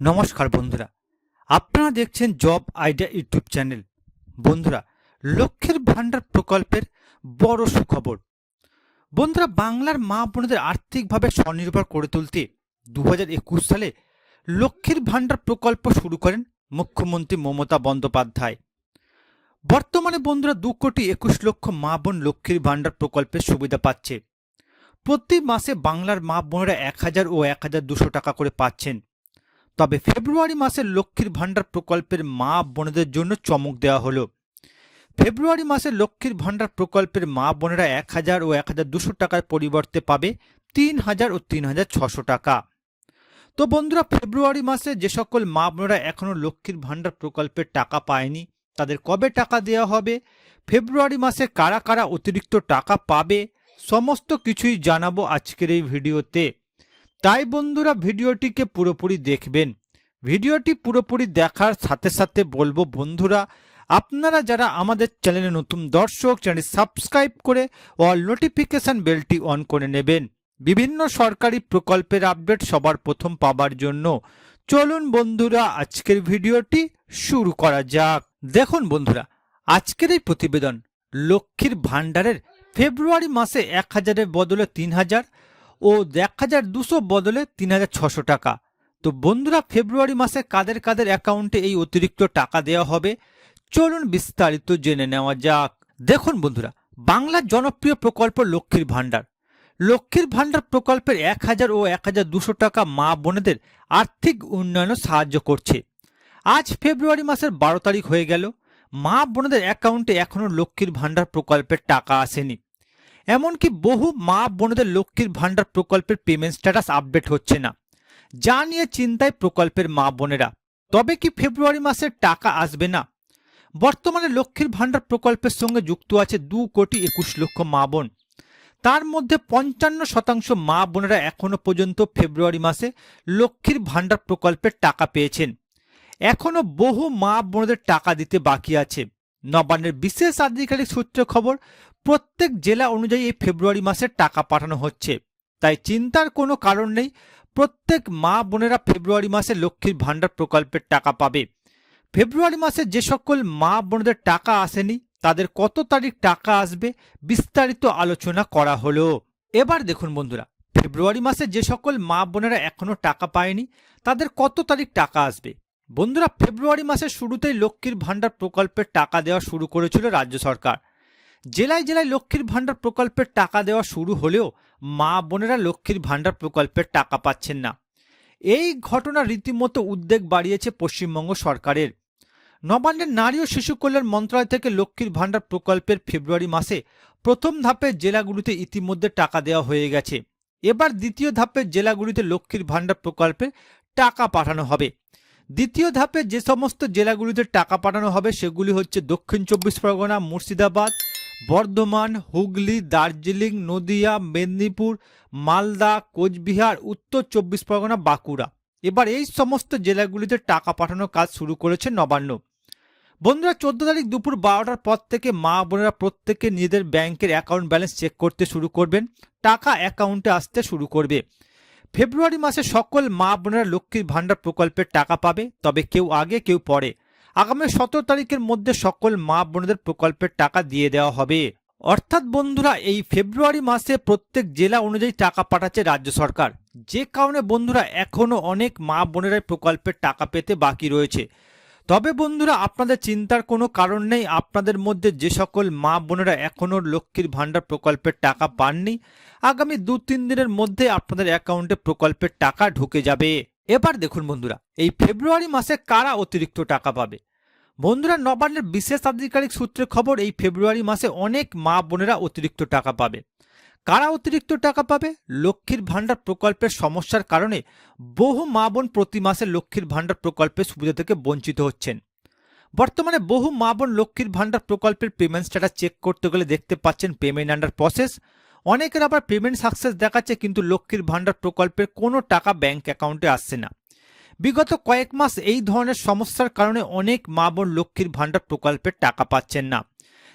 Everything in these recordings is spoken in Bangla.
নমস্কার বন্ধুরা। আপনারা দেখছেন জব আইডিয়া ইউটিউব চ্যানেল। বন্ধুরা লক্ষ্যের ভাণ্ডার প্রকল্পের বড় সুখবর। বন্ধুরা, বাংলার মা বোনদের আর্থিকভাবে স্বনির্ভর করে তুলতে দু সালে লক্ষ্মীর ভাণ্ডার প্রকল্প শুরু করেন মুখ্যমন্ত্রী মমতা বন্দ্যোপাধ্যায়। বর্তমানে বন্ধুরা, দু কোটি একুশ লক্ষ মা বোন লক্ষ্মীর ভাণ্ডার প্রকল্পের সুবিধা পাচ্ছে। প্রতি মাসে বাংলার মা বোনেরা এক হাজার ও এক হাজার দুশো টাকা করে পাচ্ছেন। তবে ফেব্রুয়ারি মাসের লক্ষ্মীর ভাণ্ডার প্রকল্পের মা বোনেদের জন্য চমক দেওয়া হলো। ফেব্রুয়ারি মাসে লক্ষ্মীর ভাণ্ডার প্রকল্পের মা বোনেরা এক হাজার ও এক হাজার দুশো টাকার পরিবর্তে পাবে তিন হাজার ও তিন হাজার ছশো টাকা। তো বন্ধুরা, ফেব্রুয়ারি মাসে যে সকল মা বোনেরা এখনও লক্ষ্মীর ভাণ্ডার প্রকল্পের টাকা পায়নি, তাদের কবে টাকা দেওয়া হবে? ফেব্রুয়ারি মাসে কারা কারা অতিরিক্ত টাকা পাবে? সমস্ত কিছুই জানাব আজকের এই ভিডিওতে। তাই বন্ধুরা ভিডিওটিকে পুরোপুরি দেখবেন। ভিডিওটি পুরোপুরি দেখার সাথে সাথে বলব বন্ধুরা, আপনারা যারা আমাদের চ্যানেলে নতুন দর্শক চ্যানেল সাবস্ক্রাইব করে অল নোটিফিকেশন বেলটি অন করে নেবেন। বিভিন্ন সরকারি প্রকল্পের আপডেট সবার প্রথম পাবার জন্য। চলুন বন্ধুরা, আজকের ভিডিওটি শুরু করা যাক। দেখুন বন্ধুরা, আজকের এই প্রতিবেদন লক্ষ্মীর ভাণ্ডারের ফেব্রুয়ারি মাসে এক হাজারের বদলে তিন হাজার ও এক হাজার দুশো বদলে তিন হাজার ছশো টাকা। তো বন্ধুরা, ফেব্রুয়ারি মাসে কাদের কাদের অ্যাকাউন্টে এই অতিরিক্ত টাকা দেওয়া হবে, চলুন বিস্তারিত জেনে নেওয়া যাক। দেখুন বন্ধুরা বাংলার জনপ্রিয় প্রকল্প লক্ষ্মীর ভাণ্ডার। লক্ষ্মীর ভাণ্ডার প্রকল্পের এক হাজার ও এক হাজার দুশো টাকা মা বোনেদের আর্থিক উন্নয়নে সাহায্য করছে। আজ ফেব্রুয়ারি মাসের বারো তারিখ হয়ে গেল। মা বোনেদের অ্যাকাউন্টে এখনও লক্ষ্মীর ভাণ্ডার প্রকল্পের টাকা আসেনি। এমনকি বহু মা বোনদের লক্ষ্মীর ভাণ্ডার প্রকল্পের পেমেন্ট স্ট্যাটাস আপডেট হচ্ছে না। যা নিয়ে চিন্তায় প্রকল্পের মা বোনেরা। তবে কি ফেব্রুয়ারি মাসের টাকা আসবে না? বর্তমানে লক্ষ্মীর ভাণ্ডার প্রকল্পের সঙ্গে যুক্ত আছে দু কোটি একুশ লক্ষ মা বোন। তার মধ্যে পঞ্চান্ন শতাংশ মা বোনেরা এখনও পর্যন্ত ফেব্রুয়ারি মাসে লক্ষ্মীর ভাণ্ডার প্রকল্পের টাকা পেয়েছেন। এখনও বহু মা বোনদের টাকা দিতে বাকি আছে। নবান্নের বিশেষ আধিকারিক সূত্রে খবর প্রত্যেক জেলা অনুযায়ী এই ফেব্রুয়ারি মাসে টাকা পাঠানো হচ্ছে। তাই চিন্তার কোনো কারণ নেই, প্রত্যেক মা বোনেরা ফেব্রুয়ারি মাসে লক্ষ্মীর ভাণ্ডার প্রকল্পের টাকা পাবে। ফেব্রুয়ারি মাসে যে সকল মা বোনদের টাকা আসেনি, তাদের কত তারিখ টাকা আসবে বিস্তারিত আলোচনা করা হলো। এবার দেখুন বন্ধুরা, ফেব্রুয়ারি মাসে যে সকল মা বোনেরা এখনও টাকা পায়নি, তাদের কত তারিখ টাকা আসবে? বন্ধুরা, ফেব্রুয়ারি মাসের শুরুতেই লক্ষ্মীর ভাণ্ডার প্রকল্পের টাকা দেওয়া শুরু করেছিল রাজ্য সরকার। জেলায় জেলায় লক্ষ্মীর ভাণ্ডার প্রকল্পের টাকা দেওয়া শুরু হলেও মা বোনেরা লক্ষ্মীর ভাণ্ডার প্রকল্পের টাকা পাচ্ছেন না। এই ঘটনা রীতিমতো উদ্বেগ বাড়িয়েছে পশ্চিমবঙ্গ সরকারের। নবান্নের নারী ও শিশু কল্যাণ মন্ত্রণালয় থেকে লক্ষ্মীর ভাণ্ডার প্রকল্পের ফেব্রুয়ারি মাসে প্রথম ধাপে জেলাগুলিতে ইতিমধ্যে টাকা দেওয়া হয়ে গেছে। এবার দ্বিতীয় ধাপের জেলাগুলিতে লক্ষ্মীর ভাণ্ডার প্রকল্পের টাকা পাঠানো হবে। দ্বিতীয় ধাপে যে সমস্ত জেলাগুলিতে টাকা পাঠানো হবে সেগুলি হচ্ছে দক্ষিণ চব্বিশ পরগনা, মুর্শিদাবাদ বর্ধমান, হুগলি, দার্জিলিং, নদিয়া, মেদিনীপুর, মালদা, কোচবিহার, উত্তর চব্বিশ পরগনা, বাঁকুড়া। এবার এই সমস্ত জেলাগুলিতে টাকা পাঠানোর কাজ শুরু করেছে নবান্ন। বন্ধুরা, চোদ্দ তারিখ দুপুর বারোটার পর থেকে মা বোনেরা প্রত্যেকে নিজেদের ব্যাংকের অ্যাকাউন্ট ব্যালেন্স চেক করতে শুরু করবেন। টাকা অ্যাকাউন্টে আসতে শুরু করবে। ফেব্রুয়ারি মাসে সকল মা বোনেরা লক্ষ্মীর ভাণ্ডার প্রকল্পের টাকা পাবে, তবে কেউ আগে, কেউ পরে। আগামী সতেরো তারিখের মধ্যে সকল মা বোনেদের প্রকল্পের টাকা দিয়ে দেওয়া হবে। অর্থাৎ বন্ধুরা, এই ফেব্রুয়ারি মাসে প্রত্যেক জেলা অনুযায়ী টাকা পাঠাচ্ছে রাজ্য সরকার। যে কারণে বন্ধুরা এখনও অনেক মা বোনেরাই প্রকল্পের টাকা পেতে বাকি রয়েছে। তবে বন্ধুরা, আপনাদের চিন্তার কোনো কারণ নেই। আপনাদের মধ্যে যে সকল মা বোনেরা এখনও লক্ষ্মীর ভাণ্ডার প্রকল্পের টাকা পাননি, আগামী দু তিন দিনের মধ্যে আপনাদের অ্যাকাউন্টে প্রকল্পের টাকা ঢুকে যাবে। এবার দেখুন বন্ধুরা, এই ফেব্রুয়ারি মাসে কারা অতিরিক্ত টাকা পাবে? বন্ধুরা নবান্নের বিশেষ আধিকারিক সূত্রে খবর, এই ফেব্রুয়ারি মাসে অনেক মা বোনেরা অতিরিক্ত টাকা পাবে। কারা অতিরিক্ত টাকা পাবে? লক্ষ্মীর ভাণ্ডার প্রকল্পের সমস্যার কারণে বহু মা বোন প্রতি মাসে লক্ষ্মীর ভাণ্ডার প্রকল্পের সুবিধা থেকে বঞ্চিত হচ্ছেন। বর্তমানে বহু মা বোন লক্ষ্মীর ভাণ্ডার প্রকল্পের পেমেন্ট স্ট্যাটাস চেক করতে গেলে দেখতে পাচ্ছেন পেমেন্ট আন্ডার প্রসেস অনেকের আবার পেমেন্ট সাকসেস দেখাচ্ছে, কিন্তু লক্ষ্মীর ভাণ্ডার প্রকল্পের কোনো টাকা ব্যাংক অ্যাকাউন্টে আসছে না। বিগত কয়েক মাস এই ধরনের সমস্যার কারণে অনেক মা বোন লক্ষ্মীর ভাণ্ডার প্রকল্পের টাকা পাচ্ছেন না।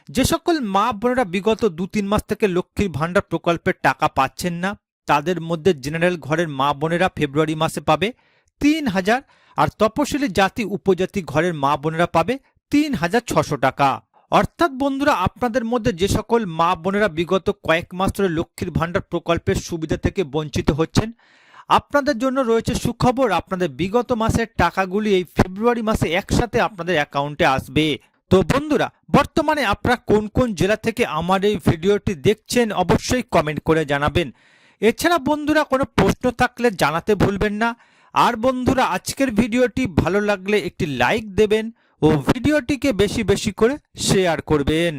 যে সকল মা বোনেরা বিগত দু তিন মাস থেকে লক্ষ্মীর ভাণ্ডার প্রকল্পের টাকা পাচ্ছেন না, তাদের মধ্যে জেনারেল ঘরের মা বোনেরা ফেব্রুয়ারি মাসে পাবে তিন হাজার আর তপশিলি জাতি উপজাতি ঘরের মা বোনেরা পাবে তিন হাজার ছশো টাকা। অর্থাৎ বন্ধুরা, আপনাদের মধ্যে যে সকল মা বোনেরা বিগত কয়েক মাস ধরে লক্ষ্মীর ভাণ্ডার প্রকল্পের সুবিধা থেকে বঞ্চিত হচ্ছেন আপনাদের জন্য রয়েছে সুখবর। আপনাদের বিগত মাসের টাকাগুলি এই ফেব্রুয়ারি মাসে একসাথে আপনাদের অ্যাকাউন্টে আসবে। তো বন্ধুরা, বর্তমানে আপনারা কোন কোন জেলা থেকে আমার এই ভিডিওটি দেখছেন অবশ্যই কমেন্ট করে জানাবেন। এছাড়া বন্ধুরা, কোনো প্রশ্ন থাকলে জানাতে ভুলবেন না। আর বন্ধুরা, আজকের ভিডিওটি ভালো লাগলে একটি লাইক দেবেন ও ভিডিওটিকে বেশি বেশি করে শেয়ার করবেন।